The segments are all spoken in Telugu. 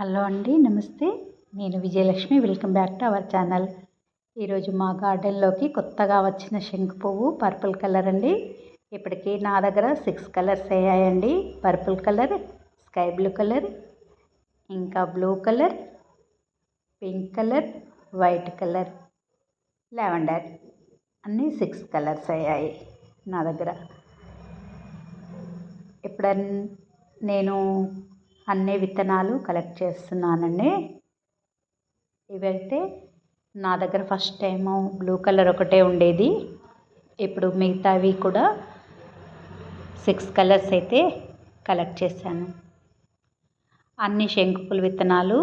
హలో అండి నమస్తే. నేను Vijayalakshmi welcome back to our channel. ఈరోజు మా గార్డెన్లోకి కొత్తగా వచ్చిన శంకు పువ్వు పర్పుల్ కలర్ అండి. ఇప్పటికీ నా దగ్గర సిక్స్ కలర్స్ అయ్యాయండి. Purple colour sky blue colour ఇంకా blue colour pink colour white colour lavender. అన్నీ సిక్స్ కలర్స్ అయ్యాయి నా దగ్గర. ఎప్పుడన్నా నేను అన్ని విత్తనాలు కలెక్ట్ చేస్తున్నానండి. ఇవైతే నా దగ్గర ఫస్ట్ టైము బ్లూ కలర్ ఒకటే ఉండేది. ఇప్పుడు మిగతావి కూడా సిక్స్ కలర్స్ అయితే కలెక్ట్ చేశాను. అన్ని శంకుపుల విత్తనాలు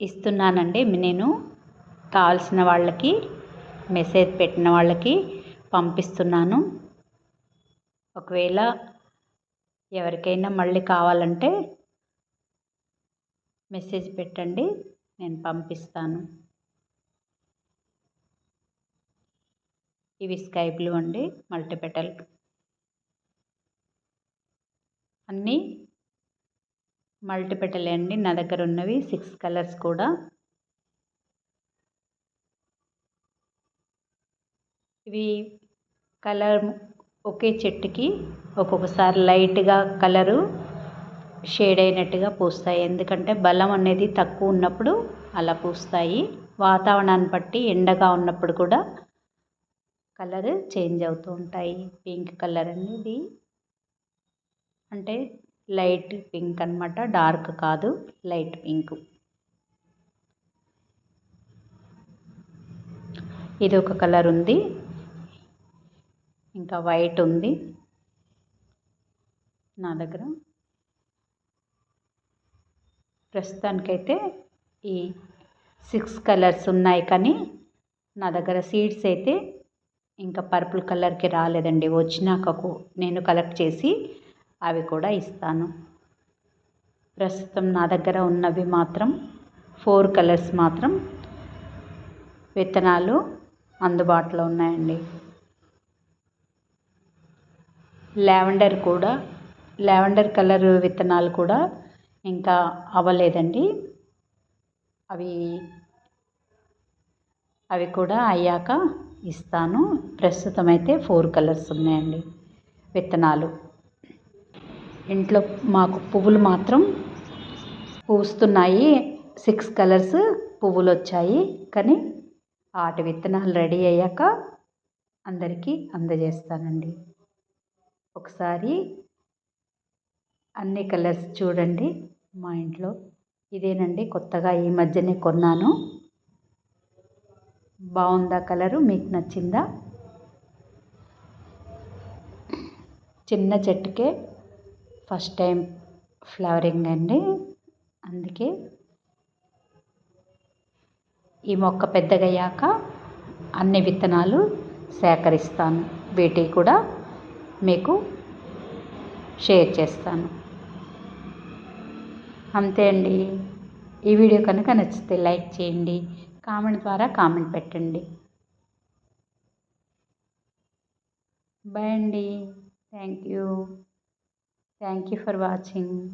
ఇస్తున్నానండి నేను. కావాల్సిన వాళ్ళకి మెసేజ్ పెట్టిన వాళ్ళకి పంపిస్తున్నాను. ఒకవేళ ఎవరికైనా మళ్ళీ కావాలంటే మెసేజ్ పెట్టండి నేను పంపిస్తాను. ఇవి స్కై బ్లూ అండి మల్టీపెటల్. అన్నీ మల్టీపెటలే అండి నా దగ్గర ఉన్నవి సిక్స్ కలర్స్ కూడా. ఇవి కలర్ ఒకే చెట్టుకి ఒక్కొక్కసారి లైట్గా కలరు షేడ్ అయినట్టుగా పూస్తాయి. ఎందుకంటే బలం అనేది తక్కువ ఉన్నప్పుడు అలా పూస్తాయి. వాతావరణాన్ని బట్టి ఎండగా ఉన్నప్పుడు కూడా కలర్ చేంజ్ అవుతూ ఉంటాయి. పింక్ కలర్ అనేది అంటే లైట్ పింక్ అనమాట డార్క్ కాదు లైట్ పింక్. ఇది ఒక కలర్ ఉంది. ఇంకా వైట్ ఉంది. నా దగ్గర ప్రస్తుతానికైతే ఈ సిక్స్ కలర్స్ ఉన్నాయి కానీ నా దగ్గర సీడ్స్ అయితే ఇంకా పర్పుల్ కలర్కి రాలేదండి. వచ్చినాక నేను కలెక్ట్ చేసి అవి కూడా ఇస్తాను. ప్రస్తుతం నా దగ్గర ఉన్నవి మాత్రం ఫోర్ కలర్స్ మాత్రం విత్తనాలు అందుబాటులో ఉన్నాయండి. లావెండర్ కూడా లావెండర్ కలర్ విత్తనాలు కూడా ఇంకా అవ్వలేదండి. అవి అవి కూడా అయ్యాక ఇస్తాను. ప్రస్తుతం అయితే ఫోర్ కలర్స్ ఉన్నాయండి విత్తనాలు. ఇంట్లో మాకు పువ్వులు మాత్రం పూస్తున్నాయి. సిక్స్ కలర్స్ పువ్వులు వచ్చాయి కానీ వాటి విత్తనాలు రెడీ అయ్యాక అందరికీ అందజేస్తానండి. ఒకసారి అన్ని కలర్స్ చూడండి మా ఇంట్లో. ఇదేనండి కొత్తగా ఈ మధ్యనే కొన్నాను. బాగుందా కలరు? మీకు నచ్చిందా? చిన్న చెట్టుకే ఫస్ట్ టైం ఫ్లవరింగ్ అండి. అందుకే ఈ మొక్క పెద్దగయ్యాక అన్ని విత్తనాలు సేకరిస్తాను. వీటికి కూడా మీకు షేర్ చేస్తాను. అంతే అండి. ఈ వీడియో కనుక నచ్చితే లైక్ చేయండి. కామెంట్ ద్వారా కామెంట్ పెట్టండి. బాయ్ అండి. Thank you. Thank you for watching.